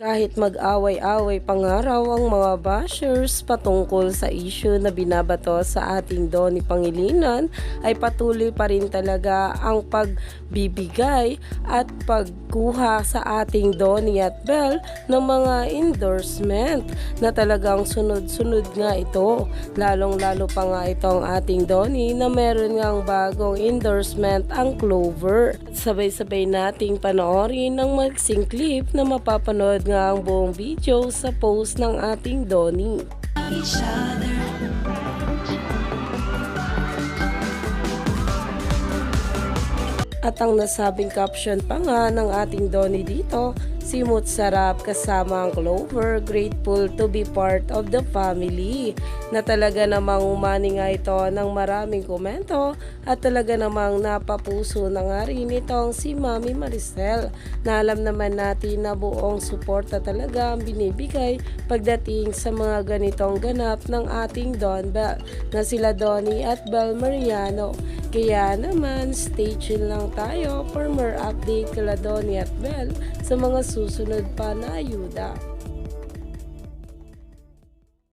Kahit mag-away-away pa nga raw ang mga bashers patungkol sa issue na binabato sa ating Donny Pangilinan ay patuloy pa rin talaga ang pagbibigay at pagkuha sa ating Donny at Bell ng mga endorsement na talagang sunod-sunod nga ito. Lalong-lalo pa nga itong ating Donny na meron ngang bagong endorsement ang Clover. Sabay-sabay nating panoorin ng magsing clip na mapapanood nga ang buong video sa post ng ating Donny. At ang nasabing caption pa nga ng ating Donny dito, simut sarap kasama ang Clover, grateful to be part of the family. Na talaga namang umani nga ito ng maraming komento at talaga namang napapuso na nga rin itong si Mami Maricel na alam naman natin na buong suporta talaga ang binibigay pagdating sa mga ganitong ganap ng ating Don Bell na sila Donny at Bel Mariano. Kaya naman, stay tuned lang tayo for more update kala Donny at Bel sa mga susunod pa na ayuda.